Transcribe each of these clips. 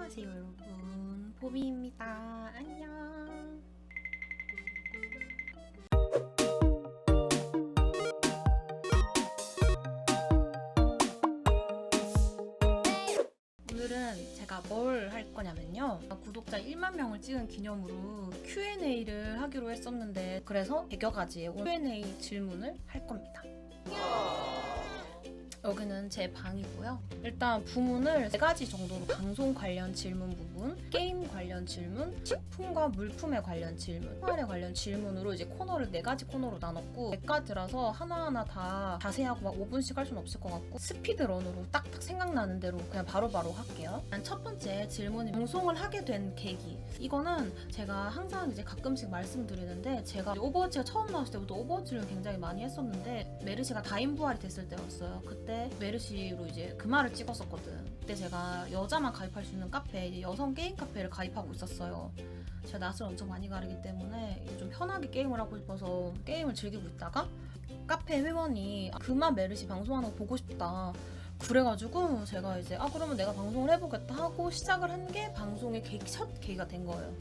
안녕하세요 여러분. 보미입니다. 안녕. 오늘은 제가 뭘 할 거냐면요. 구독자 1만 명을 찍은 기념으로 Q&A를 하기로 했었는데 그래서 100여 가지의 Q&A 질문을 할 겁니다 여기는 제 방이고요. 일단 부문을 네 가지 정도로 방송 관련 질문 부분, 게임 관련 질문, 식품과 물품에 관련 질문, 생활에 관련 질문으로 이제 코너를 네 가지 코너로 나눴고 백가드라서 하나하나 다 자세하고 막 5분씩 할 수는 없을 것 같고 스피드런으로 딱딱 생각나는 대로 그냥 바로바로 할게요. 첫 번째 질문이 방송을 하게 된 계기. 이거는 제가 항상 이제 가끔씩 말씀드리는데 제가 오버워치가 처음 나왔을 때부터 오버워치를 굉장히 많이 했었는데 메르시가 다인 부활이 됐을 때였어요. 그때 메르시로 이제 그 말을 찍었었거든. 그때 제가 여자만 가입할 수 있는 카페, 여성 게임 카페를 가입하고 있었어요. 제가 낯을 엄청 많이 가리기 때문에 좀 편하게 게임을 하고 싶어서 게임을 즐기고 있다가 카페 회원이 그만 메르시 방송하는 거 보고 싶다. 그래가지고 제가 이제 아 그러면 내가 방송을 해보겠다 하고 시작을 한 게 방송의 계기, 첫 계기가 된 거예요.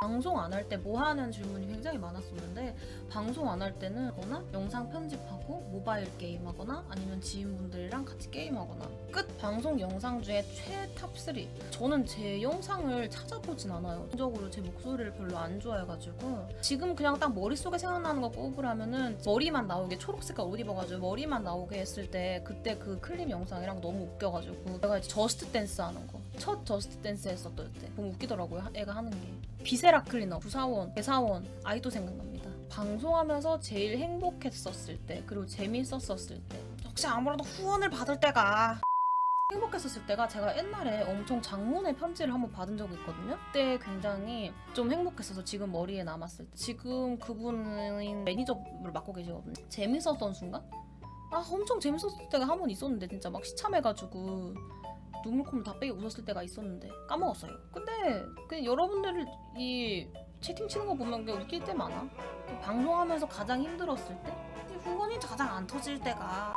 방송 안 할 때 뭐 하는 질문이 굉장히 많았었는데 방송 안 할 때는 거나 영상 편집하고 모바일 게임 하거나 아니면 지인분들이랑 같이 게임하거나 끝! 방송 영상 중에 최탑 3 저는 제 영상을 찾아보진 않아요. 개인적으로 제 목소리를 별로 안 좋아해가지고 지금 그냥 딱 머릿속에 생각나는 거 꼽으라면은 머리만 나오게 초록색깔 옷 입어가지고 머리만 나오게 했을 때 그때 그 클립 영상이랑 너무 웃겨가지고 내가 이제 저스트 댄스 하는 거 첫 저스트 댄스 했었던 때 너무 웃기더라고요 애가 하는 게 비세라 클리너, 부사원, 대사원, 아이도 생각납니다. 방송하면서 제일 행복했었을 때, 그리고 재밌었었을 때, 혹시 아무래도 후원을 받을 때가 행복했었을 때가 제가 옛날에 엄청 장문의 편지를 한번 받은 적이 있거든요. 그때 굉장히 좀 행복했어서 지금 머리에 남았을 때 지금 그분인 매니저를 맡고 계시거든요. 재밌었던 순간? 아 엄청 재밌었을 때가 한 번 있었는데 진짜 막 시참해가지고 눈물 콧물 다 빼고 웃었을 때가 있었는데 까먹었어요. 근데 그냥 여러분들 이 채팅 치는 거 보면 그냥 웃길 때 많아. 그 방송하면서 가장 힘들었을 때, 이 후원이 가장 안 터질 때가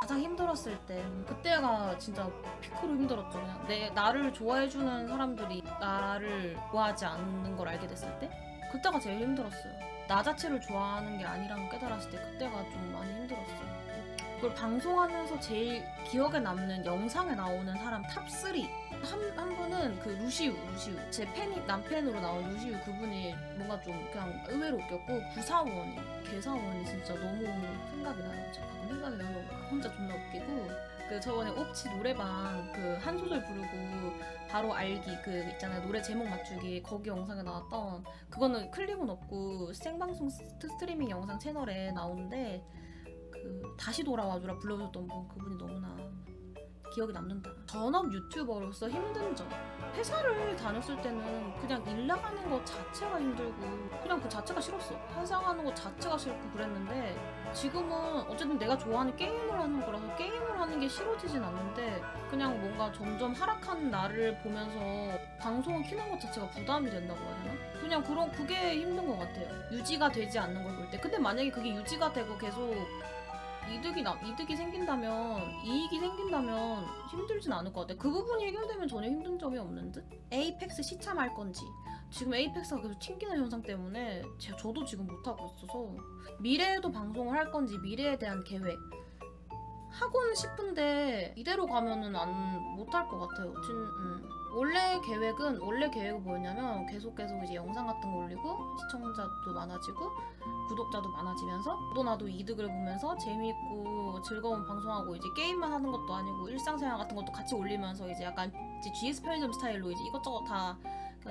가장 힘들었을 때 그때가 진짜 피크로 힘들었죠. 그냥 내 나를 좋아해주는 사람들이 나를 좋아하지 않는 걸 알게 됐을 때 그때가 제일 힘들었어요. 나 자체를 좋아하는 게 아니라는 걸 깨달았을 때 그때가 좀 많이 힘들었어요. 그걸 방송하면서 제일 기억에 남는 영상에 나오는 사람 탑3 한, 한 분은 그 루시우 루시우. 제 팬이 남팬으로 나온 루시우 그분이 뭔가 좀 그냥 의외로 웃겼고 구사원이 개사원이 진짜 너무 생각이 나요. 제가 가끔 생각이 나서 혼자 존나 웃기고. 그 저번에 옵치 노래방 그 한 소절 부르고 바로 알기 그 있잖아요. 노래 제목 맞추기 거기 영상에 나왔던 그거는 클립은 없고 생방송 스- 스트리밍 영상 채널에 나오는데 그 다시 돌아와주라 불러줬던 분 그분이 너무나 기억에 남는다. 전업 유튜버로서 힘든 점. 회사를 다녔을 때는 그냥 일 나가는 것 자체가 힘들고 그냥 그 자체가 싫었어. 가는 것 자체가 싫고 그랬는데 지금은 어쨌든 내가 좋아하는 게임을 하는 거라서 게임을 하는 게 싫어지진 않는데 그냥 뭔가 점점 하락하는 나를 보면서 방송을 키는 것 자체가 부담이 된다고 해야 되나? 그냥 그런 그게 힘든 것 같아요. 유지가 되지 않는 걸 볼 때. 근데 만약에 그게 유지가 되고 계속 이득이 나, 이득이 생긴다면 이익이 생긴다면 힘들진 않을 것 같아. 그 부분이 해결되면 전혀 힘든 점이 없는 듯. 에이펙스 시참할 건지 지금 에이펙스가 계속 튕기는 현상 때문에 제, 저도 지금 못 하고 있어서 미래에도 방송을 할 건지 미래에 대한 계획 하고는 싶은데 이대로 가면은 안 못 할 것 같아요. 진, 음. 원래 계획은 원래 계획은 뭐였냐면 계속 계속 이제 영상 같은 거 올리고 시청자도 많아지고 구독자도 많아지면서 또 나도 이득을 보면서 재미있고 즐거운 방송하고 이제 게임만 하는 것도 아니고 일상생활 같은 것도 같이 올리면서 이제 약간 이제 GS 편의점 스타일로 이제 이것저것 다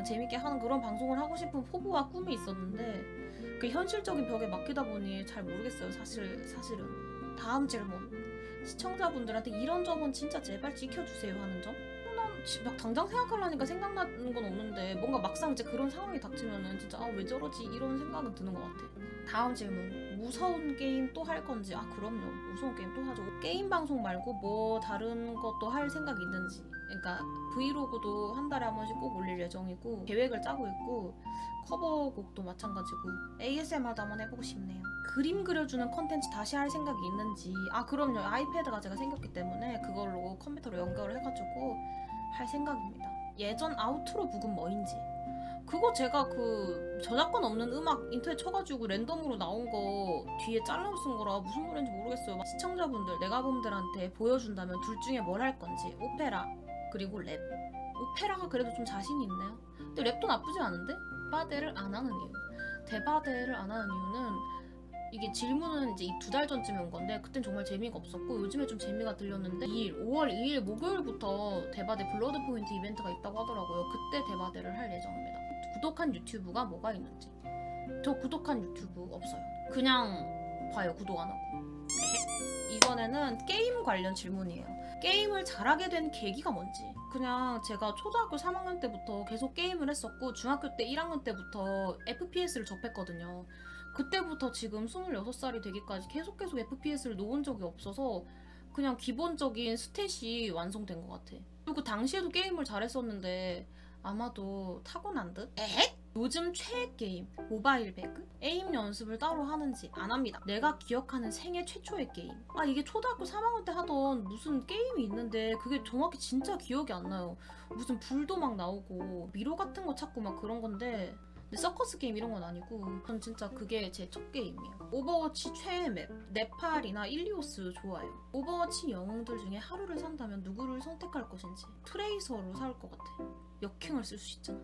재밌게 하는 그런 방송을 하고 싶은 포부와 꿈이 있었는데 그 현실적인 벽에 막히다 보니 잘 모르겠어요 사실 사실은 다음 질문 시청자분들한테 이런 점은 진짜 제발 지켜주세요 하는 점? 막 당장 생각하려니까 생각나는 건 없는데 뭔가 막상 이제 그런 상황이 닥치면은 진짜 아 왜 저러지? 이런 생각은 드는 것 같아. 다음 질문. 무서운 게임 또 할 건지? 아 그럼요. 무서운 게임 또 하죠. 게임 방송 말고 뭐 다른 것도 할 생각이 있는지. 그러니까 브이로그도 한 달에 한 번씩 꼭 올릴 예정이고 계획을 짜고 있고 커버곡도 마찬가지고 ASMR도 한번 해보고 싶네요. 그림 그려주는 컨텐츠 다시 할 생각이 있는지. 아 그럼요. 아이패드가 제가 생겼기 때문에 그걸로 컴퓨터로 연결을 해가지고 할 생각입니다. 예전 아우트로 부분 뭐인지 그거 제가 그 저작권 없는 음악 인터넷 쳐가지고 랜덤으로 나온 거 뒤에 잘라 쓴 거라 무슨 노래인지 모르겠어요. 시청자분들, 내가분들한테 보여준다면 둘 중에 뭘 할 건지 오페라 그리고 랩. 오페라가 그래도 좀 자신이 있네요. 근데 랩도 나쁘지 않은데 대바대를 안 하는 이유. 대바대를 안 하는 이유는 이게 질문은 이제 두 달 전쯤에 온 건데 그땐 정말 재미가 없었고 요즘에 좀 재미가 들렸는데 2일, 5월 2일 목요일부터 대바대 블러드 포인트 이벤트가 있다고 하더라고요. 그때 대바대를 할 예정입니다. 구독한 유튜브가 뭐가 있는지. 저 구독한 유튜브 없어요. 그냥 봐요. 구독 안 하고. 이번에는 게임 관련 질문이에요. 게임을 잘하게 된 계기가 뭔지. 그냥 제가 초등학교 3학년 때부터 계속 게임을 했었고 중학교 때 1학년 때부터 FPS를 접했거든요. 그때부터 지금 26살이 되기까지 계속 계속 FPS를 놓은 적이 없어서 그냥 기본적인 스탯이 완성된 것 같아. 그리고 당시에도 게임을 잘했었는데 아마도 타고난 듯? 에헷? 요즘 최애 게임 모바일 배그? 에임 연습을 따로 하는지 안 합니다. 내가 기억하는 생애 최초의 게임. 아 이게 초등학교 3학년 때 하던 무슨 게임이 있는데 그게 정확히 진짜 기억이 안 나요. 무슨 불도 막 나오고 미로 같은 거 찾고 막 그런 건데 서커스 게임 이런 건 아니고 전 진짜 그게 제 첫 게임이에요. 오버워치 최애 맵 네팔이나 일리오스 좋아요. 오버워치 영웅들 중에 하루를 산다면 누구를 선택할 것인지 트레이서로 살 것 같아. 역행을 쓸 수 있잖아.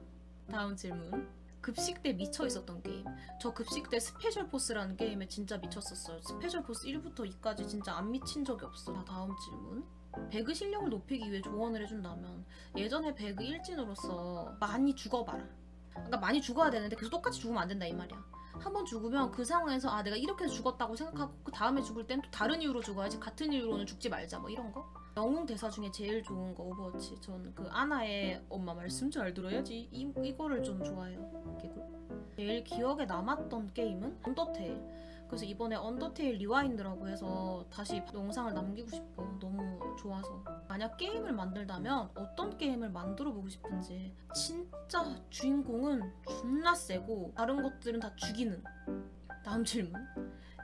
다음 질문. 급식 때 미쳐 있었던 게임. 저 급식 때 스페셜 포스라는 게임에 진짜 미쳤었어요. 스페셜 포스 1부터 2까지 진짜 안 미친 적이 없어. 자, 다음 질문. 배그 실력을 높이기 위해 조언을 해준다면 예전에 배그 일진으로서 많이 죽어봐라. 그러니까 많이 죽어야 되는데 계속 똑같이 죽으면 안 된다 이 말이야. 한 번 죽으면 그 상황에서 아 내가 이렇게 죽었다고 생각하고 그 다음에 죽을 땐 또 다른 이유로 죽어야지 같은 이유로는 죽지 말자 뭐 이런 거. 영웅 대사 중에 제일 좋은 거 오버워치. 전 그 아나의 엄마 말씀 잘 들어야지 이 이거를 좀 좋아해요. 개굴. 제일 기억에 남았던 게임은 언더테일. 그래서 이번에 언더테일 리와인드라고 해서 다시 영상을 남기고 싶어. 너무 좋아서. 만약 게임을 만들다면 어떤 게임을 만들어 보고 싶은지. 진짜 주인공은 존나 세고 다른 것들은 다 죽이는. 다음 질문.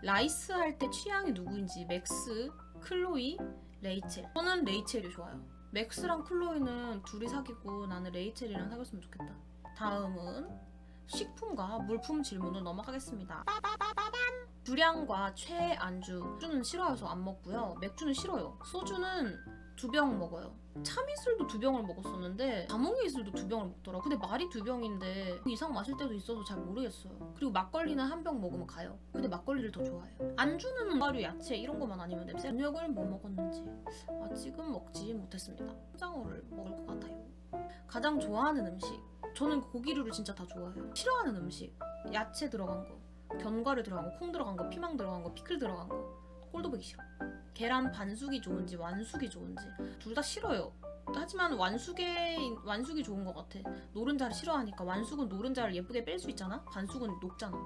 라이스 할 때 취향이 누구인지 맥스, 클로이, 레이첼. 저는 레이첼이 좋아요. 맥스랑 클로이는 둘이 사귀고 나는 레이첼이랑 사귀었으면 좋겠다. 다음은 식품과 물품 질문으로 넘어가겠습니다. 주량과 최애 안주. 소주는 싫어해서 안 먹고요. 맥주는 싫어요. 소주는 두 병 먹어요. 참이슬도 두 병을 먹었었는데 자몽이 이슬도 두 병을 먹더라. 근데 말이 두 병인데 그 이상 마실 때도 있어서 잘 모르겠어요. 그리고 막걸리는 한 병 먹으면 가요. 근데 막걸리를 더 좋아해요. 안주는 가루, 야채 이런 것만 아니면 냄새. 저녁을 뭐 먹었는지 아직은 먹지 못했습니다. 포장어를 먹을 것 같아요. 가장 좋아하는 음식. 저는 고기류를 진짜 다 좋아해요. 싫어하는 음식. 야채 들어간 거, 견과류 들어간 거, 콩 들어간 거, 피망 들어간 거, 피클 들어간 거. 꼴도 보기 싫어. 계란 반숙이 좋은지 완숙이 좋은지 둘 다 싫어요. 하지만 완숙에 완숙이 좋은 것 같아. 노른자를 싫어하니까 완숙은 노른자를 예쁘게 뺄 수 있잖아. 반숙은 녹잖아.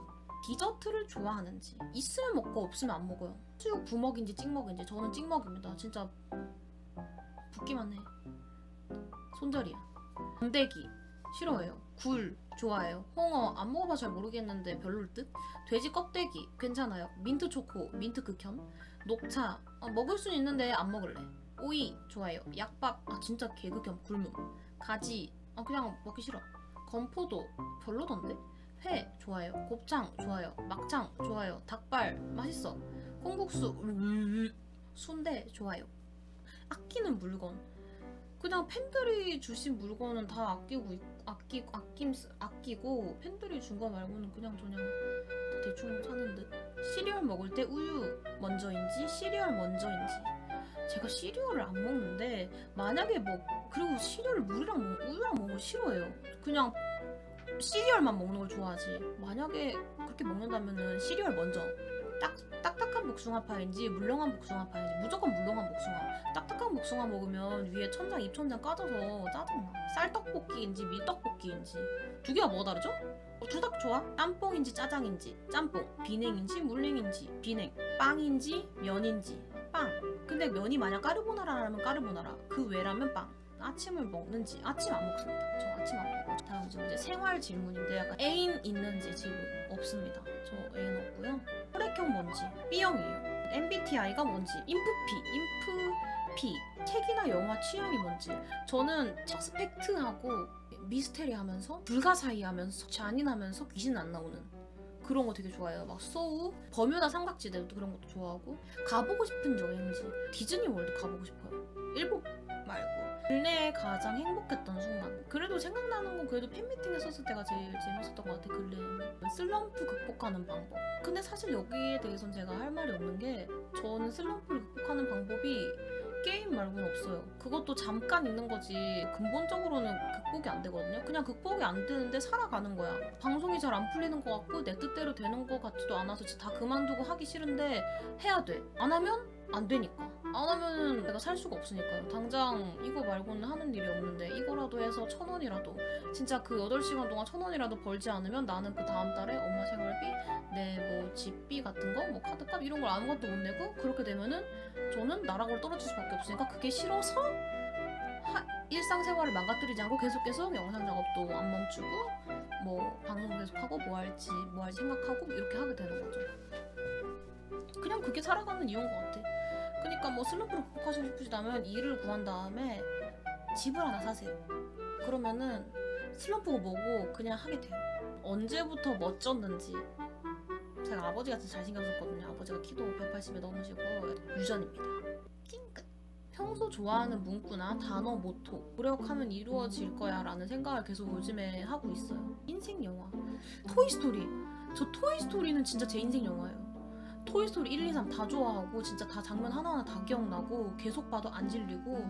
디저트를 좋아하는지 있으면 먹고 없으면 안 먹어요. 수육 부먹인지 찍먹인지 저는 찍먹입니다. 진짜 붓기만 해. 손절이야. 건더기 싫어해요. 굴 좋아해요. 홍어 안 먹어봐 잘 모르겠는데 별로일 듯. 돼지 껍데기 괜찮아요. 민트 초코 민트 극혐. 녹차 아, 먹을 순 있는데 안 먹을래. 오이 좋아요. 약밥 아 진짜 개극혐 굶음. 가지 아 그냥 먹기 싫어. 건포도 별로던데. 회 좋아요. 곱창 좋아요. 막창 좋아요. 닭발 맛있어. 콩국수 음, 순대 좋아요. 아끼는 물건 그냥 팬들이 주신 물건은 다 아끼고 있- 아끼 아낌 아끼고 팬들이 준 거 말고는 그냥 다 대충 사는 듯. 시리얼 먹을 때 우유 먼저인지 시리얼 먼저인지. 제가 시리얼을 안 먹는데 만약에 뭐 그리고 시리얼을 물이랑 먹, 우유랑 걸 싫어해요. 그냥 시리얼만 먹는 걸 좋아하지. 만약에 그렇게 먹는다면은 시리얼 먼저. 딱 딱딱한 복숭아파인지 물렁한 복숭아파인지 무조건 물렁한 복숭아. 딱딱한 복숭아 먹으면 위에 천장 입천장 까져서 짜증나. 쌀떡볶이인지 밀떡볶이인지 두 개가 뭐가 다르죠? 어, 둘다 좋아. 짬뽕인지 짜장인지 짬뽕. 비냉인지 물냉인지 비냉. 빵인지 면인지 빵. 근데 면이 만약 까르보나라라면 까르보나라. 그 외라면 빵. 아침을 먹는지 아침 안 먹습니다. 저 아침 안 먹고 다음 질문 이제 생활 질문인데 약간 애인 있는지 지금 없습니다. 저 애인 뭔지 B형이에요. MBTI가 뭔지 인프피 인프 카피, 책이나 영화 취향이 뭔지. 저는 서스펙트하고 미스테리하면서 불가사의하면서 잔인하면서 귀신 안 나오는 그런 거 되게 좋아해요. 막 소우, 버뮤다 삼각지대도 그런 것도 좋아하고 가보고 싶은 여행지 디즈니 월드 가보고 싶어요. 일본 근래에 가장 행복했던 순간. 그래도 생각나는 건 그래도 팬미팅 했었을 때가 제일 재밌었던 것 같아. 근래 슬럼프 극복하는 방법. 근데 사실 여기에 대해서는 제가 할 말이 없는 게 저는 슬럼프를 극복하는 방법이 게임 말고는 없어요. 그것도 잠깐 있는 거지 근본적으로는 극복이 안 되거든요. 그냥 극복이 안 되는데 살아가는 거야. 방송이 잘 안 풀리는 것 같고 내 뜻대로 되는 것 같지도 않아서 다 그만두고 하기 싫은데 해야 돼. 안 하면 안 되니까. 안 하면은 내가 살 수가 없으니까요. 당장 이거 말고는 하는 일이 없는데 이거라도 해서 천 원이라도 진짜 그 8시간 동안 천 원이라도 벌지 않으면 나는 그 다음 달에 엄마 생활비, 내 뭐 집비 같은 거, 뭐 카드값 이런 걸 아무것도 못 내고 그렇게 되면은 저는 나락으로 떨어질 수밖에 없으니까 그게 싫어서 하- 일상생활을 망가뜨리지 않고 계속 계속 영상 작업도 안 멈추고 뭐 방송 계속하고 뭐 할지 뭐 할지 생각하고 이렇게 하게 되는 거죠. 그냥 그게 살아가는 이유인 것 같아. 그러니까 뭐 슬럼프를 극복하시고 싶으시다면 일을 구한 다음에 집을 하나 사세요. 그러면은 슬럼프가 뭐고 그냥 하게 돼요. 언제부터 멋졌는지 제가 아버지가 진짜 잘생겼었거든요. 아버지가 키도 180에 넘으시고 유전입니다. 찡긋. 평소 좋아하는 문구나 단어, 모토 노력하면 이루어질 거야 라는 생각을 계속 요즘에 하고 있어요. 인생 영화. 토이스토리. 저 토이스토리는 진짜 제 인생 영화예요. 토이스토리 1, 2, 3 다 좋아하고 진짜 다 장면 하나하나 다 기억나고 계속 봐도 안 질리고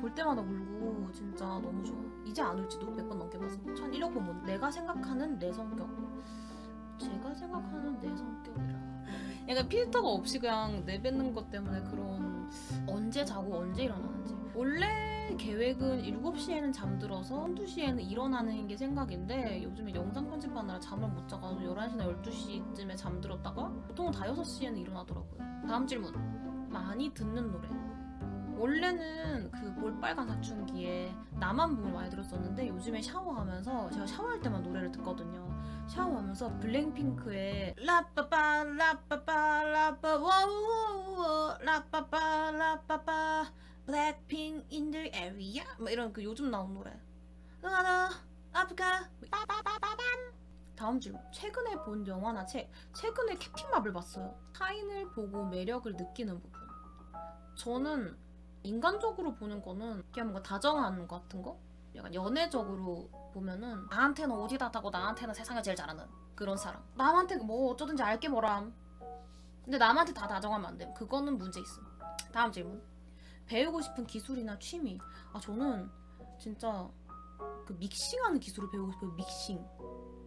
볼 때마다 울고 진짜 너무 좋아. 이제 안 울지도 몇 번 넘게 봐서. 한 1억 번 본. 내가 생각하는 내 성격. 제가 생각하는 내 성격이라. 약간 필터가 없이 그냥 내뱉는 것 때문에 그런 언제 자고 언제 일어나는지. 원래 계획은 7시에는 잠들어서 2시에는 일어나는 게 생각인데 요즘에 영상 편집하느라 잠을 못 자가지고 11시나 12시쯤에 잠들었다가 보통은 다 6시에는 일어나더라고요. 다음 질문. 많이 듣는 노래. 원래는 그 볼빨간 사춘기에 나만 봄을 많이 들었었는데 요즘에 샤워하면서 제가 샤워할 때만 노래를 듣거든요. 샤워하면서 블랙핑크의 라빠빠 라빠빠 라빠 워우워 라빠빠 라빠빠 블랙핑 in the area? 뭐 이런 그 요즘 나온 노래. 아프리카. 빠바바바밤. 다음 질문. 최근에 본 영화나 책. 최근에 캡틴 마블 봤어요. 타인을 보고 매력을 느끼는 부분. 저는 인간적으로 보는 거는 그냥 뭔가 다정한 것 같은 거? 약간 연애적으로 보면은 나한테는 오지다 타고 나한테는 세상에 제일 잘하는 그런 사람. 남한테 뭐 어쩌든지 알게 뭐람. 근데 남한테 다 다정하면 안 돼. 그거는 문제 있음. 다음 질문. 배우고 싶은 기술이나 취미. 아 저는 진짜 그 믹싱하는 기술을 배우고 싶어요. 믹싱.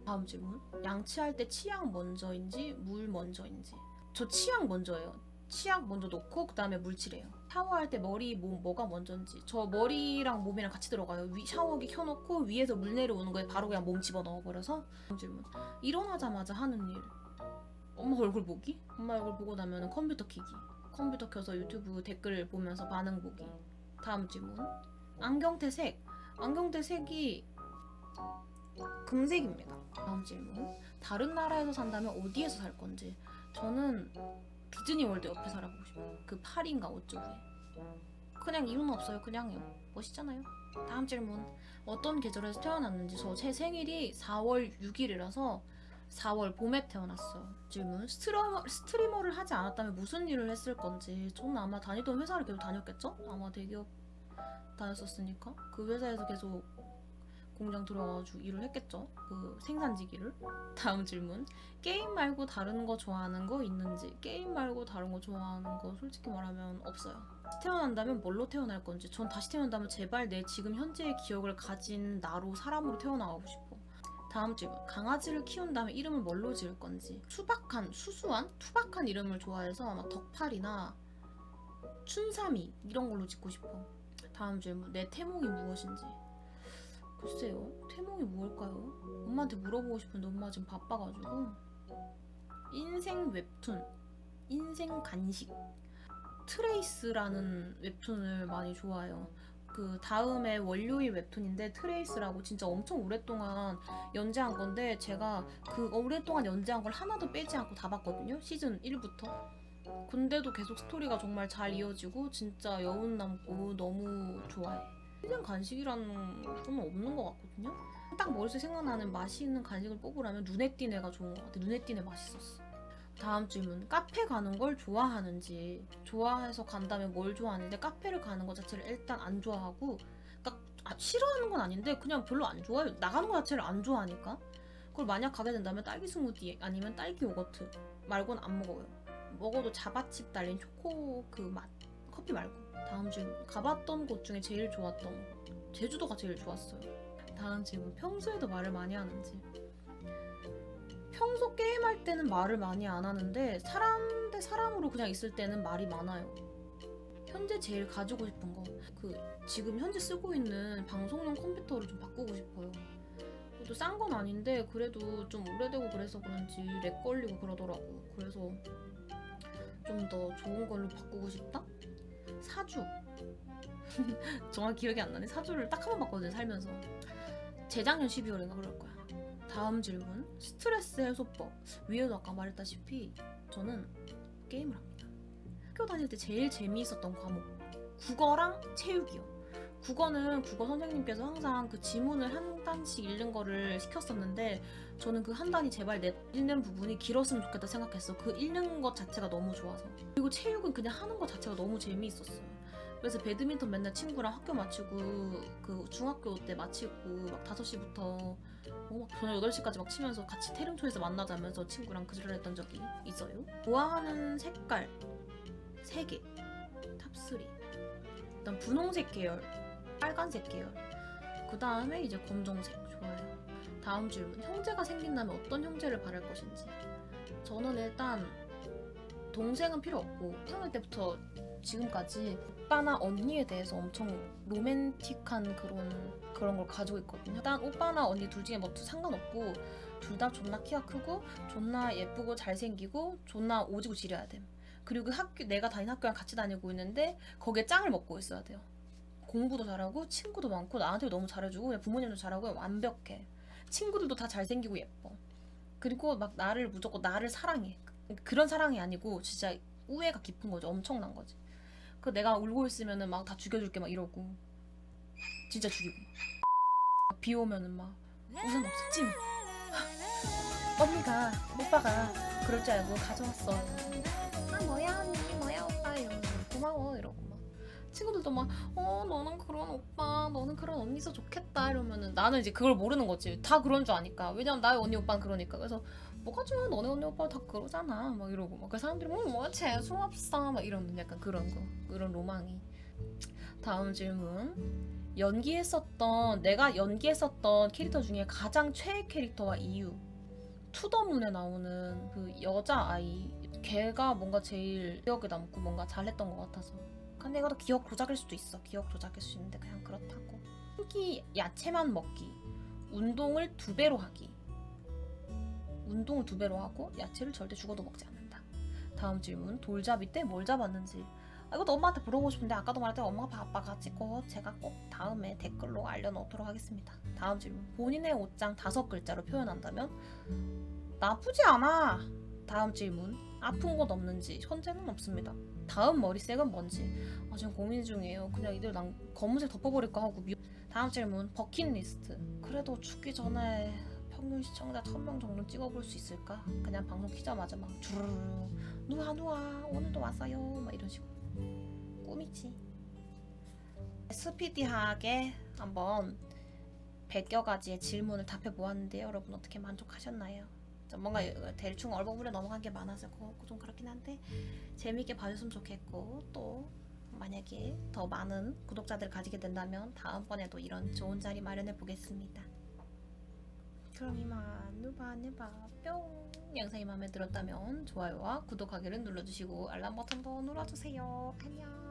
다음 질문. 양치할 때 치약 먼저인지 물 먼저인지. 저 치약 먼저예요. 치약 먼저 놓고 그다음에 물 칠해요. 샤워할 때 머리 몸 뭐가 먼저인지. 저 머리랑 몸이랑 같이 들어가요. 위 샤워기 켜놓고 위에서 물 내려오는 거에 바로 그냥 몸 집어 넣어버려서. 다음 질문. 일어나자마자 하는 일. 엄마 얼굴 보기? 엄마 얼굴 보고 나면 컴퓨터 키기. 컴퓨터 켜서 유튜브 댓글 보면서 반응 보기. 다음 질문. 안경테 색. 안경테 색이 금색입니다. 다음 질문. 다른 나라에서 산다면 어디에서 살 건지. 저는 디즈니 월드 옆에 살아보고 싶어요. 그 파리인가 어쩌고에. 그냥 이유는 없어요. 그냥요. 멋있잖아요. 다음 질문. 어떤 계절에서 태어났는지 저 제 생일이 4월 6일이라서 4월 봄에 태어났어요. 질문. 스트리머, 스트리머를 하지 않았다면 무슨 일을 했을 건지. 저는 아마 다니던 회사를 계속 다녔겠죠? 아마 대기업 다녔었으니까. 그 회사에서 계속 공장 들어와가지고 일을 했겠죠? 그 생산지기를. 다음 질문. 게임 말고 다른 거 좋아하는 거 있는지. 게임 말고 다른 거 좋아하는 거 솔직히 말하면 없어요. 태어난다면 뭘로 태어날 건지. 전 다시 태어난다면 제발 내 지금 현재의 기억을 가진 나로 사람으로 태어나가고 싶어. 다음 질문. 강아지를 키운다면 이름을 뭘로 지을 건지. 투박한, 수수한, 투박한 이름을 좋아해서 아마 덕팔이나 춘삼이 이런 걸로 짓고 싶어. 다음 질문. 내 태몽이 무엇인지. 글쎄요. 태몽이 무엇일까요? 엄마한테 물어보고 싶은데 엄마 지금 바빠가지고. 인생 웹툰. 인생 간식. 트레이스라는 웹툰을 많이 좋아해요. 그 다음에 월요일 웹툰인데 트레이스라고 진짜 엄청 오랫동안 연재한 건데 제가 그 오랫동안 연재한 걸 하나도 빼지 않고 다 봤거든요. 시즌 1부터. 근데도 계속 스토리가 정말 잘 이어지고 진짜 여운 남고 너무 좋아해. 그냥 간식이라는 건 없는 것 같거든요. 딱 머릿속에 생각나는 맛있는 간식을 뽑으라면 눈에 띈 애가 좋은 것 같아. 눈에 띈애 맛있었어. 다음 질문. 카페 가는 걸 좋아하는지. 좋아해서 간다면 뭘 좋아하는데 카페를 가는 것 자체를 일단 안 좋아하고 그러니까 아, 싫어하는 건 아닌데 그냥 별로 안 좋아요. 나가는 것 자체를 안 좋아하니까. 그걸 만약 가게 된다면 딸기 스무디 아니면 딸기 요거트 말고는 안 먹어요. 먹어도 자바칩 달린 초코 그 맛. 커피 말고. 다음 질문. 가봤던 곳 중에 제일 좋았던 곳. 제주도가 제일 좋았어요. 다음 질문. 평소에도 말을 많이 하는지. 평소 게임할 때는 말을 많이 안 하는데 사람 대 사람으로 그냥 있을 때는 말이 많아요. 현재 제일 가지고 싶은 거. 그 지금 현재 쓰고 있는 방송용 컴퓨터를 좀 바꾸고 싶어요. 그래도 싼건 아닌데 그래도 좀 오래되고 그래서 그런지 렉 걸리고 그러더라고. 그래서 좀 더 좋은 걸로 바꾸고 싶다? 사주. 정확히 기억이 안 나네. 사주를 딱 한 번 봤거든요, 살면서. 재작년 12월인가 그럴 거야. 다음 질문. 스트레스 해소법. 위에도 아까 말했다시피 저는 게임을 합니다. 학교 다닐 때 제일 재미있었던 과목. 국어랑 체육이요. 국어는 국어 선생님께서 항상 그 지문을 한 단씩 읽는 거를 시켰었는데 저는 그 한 단이 제발 내 읽는 부분이 길었으면 좋겠다 생각했어. 그 읽는 것 자체가 너무 좋아서. 그리고 체육은 그냥 하는 것 자체가 너무 재미있었어요. 그래서 배드민턴 맨날 친구랑 학교 마치고 그 중학교 때 마치고 막 5시부터 뭐막 저녁 8시까지 막 치면서 같이 태릉초에서 만나자면서 친구랑 그 지랄 했던 적이 있어요. 좋아하는 색깔 3개. 탑3 일단 분홍색 계열 빨간색 계열. 그 다음에 이제 검정색. 좋아요. 다음 질문. 형제가 생긴다면 어떤 형제를 바랄 것인지. 저는 일단 동생은 필요 없고 태어날 때부터 지금까지 오빠나 언니에 대해서 엄청 로맨틱한 그런 그런 걸 가지고 있거든요. 일단 오빠나 언니 둘 중에 뭐 상관없고 둘 다 존나 키가 크고 존나 예쁘고 잘생기고 존나 오지고 지려야 됨. 그리고 그 학교 내가 다니는 학교랑 같이 다니고 있는데 거기에 짱을 먹고 있어야 돼요. 공부도 잘하고 친구도 많고 나한테 너무 잘해주고 부모님도 잘하고 완벽해. 친구들도 다 잘생기고 예뻐. 그리고 막 나를 무조건 나를 사랑해. 그런 사랑이 아니고 진짜 우애가 깊은 거죠. 엄청난 거지. 그 내가 울고 있으면은 막 다 죽여줄게 막 이러고. 진짜 죽이고. 비 오면은 막 우산 없었지 언니가 오빠가 그럴 줄 알고 가져왔어. 아 뭐야 언니 뭐야 오빠 이러면서 고마워 이러고 막. 친구들도 막어 너는 그런 오빠 너는 그런 언니서 좋겠다 이러면은 나는 이제 그걸 모르는 거지. 다 그런 줄 아니까. 왜냐면 나의 언니 오빠는 그러니까. 그래서 뭐가 좋아? 너네 언니 오빠 다 그러잖아. 막 이러고. 막 그 사람들이 뭐 뭐야 재수 없어 막 이러는 약간 그런 거. 그런 로망이. 다음 질문. 연기했었던 내가 연기했었던 캐릭터 중에 가장 최애 캐릭터와 이유. 투더문에 나오는 그 여자 아이. 걔가 뭔가 제일 기억에 남고 뭔가 잘했던 것 같아서. 근데 이것도 기억 조작일 수도 있어. 기억 조작일 수 있는데 그냥 그렇다고. 특히 야채만 먹기. 운동을 두 배로 하기 운동을 두 배로 하고 야채를 절대 죽어도 먹지 않는다. 다음 질문 돌잡이 때 뭘 잡았는지. 아, 이것도 엄마한테 물어보고 싶은데 아까도 말했던 엄마가 아빠가 찍고 제가 꼭 다음에 댓글로 알려놓도록 하겠습니다. 다음 질문 본인의 옷장 다섯 글자로 표현한다면 나쁘지 않아. 다음 질문 아픈 곳 없는지 현재는 없습니다. 다음 머리색은 뭔지 아, 지금 고민 중이에요. 그냥 이들 난 검은색 덮어버릴까 하고 미... 다음 질문 버킷리스트 그래도 죽기 전에 평균 시청자 1000명 정도 찍어볼 수 있을까? 그냥 방송 키자마자 막 주르르 누아 누아 오늘도 왔어요 막 이런 식으로 꿈이지 스피디하게 한번 100여 가지의 질문을 답해 보았는데 여러분 어떻게 만족하셨나요? 좀 뭔가 대충 얼버무려 넘어간 게 많아서 좀 그렇긴 한데 재밌게 봐줬으면 좋겠고 또 만약에 더 많은 구독자들 가지게 된다면 다음번에도 이런 좋은 자리 마련해 보겠습니다. 그럼 이만 누바 누바. 뿅. 영상이 마음에 들었다면 좋아요와 구독하기를 눌러주시고 알람 버튼도 눌러주세요. 안녕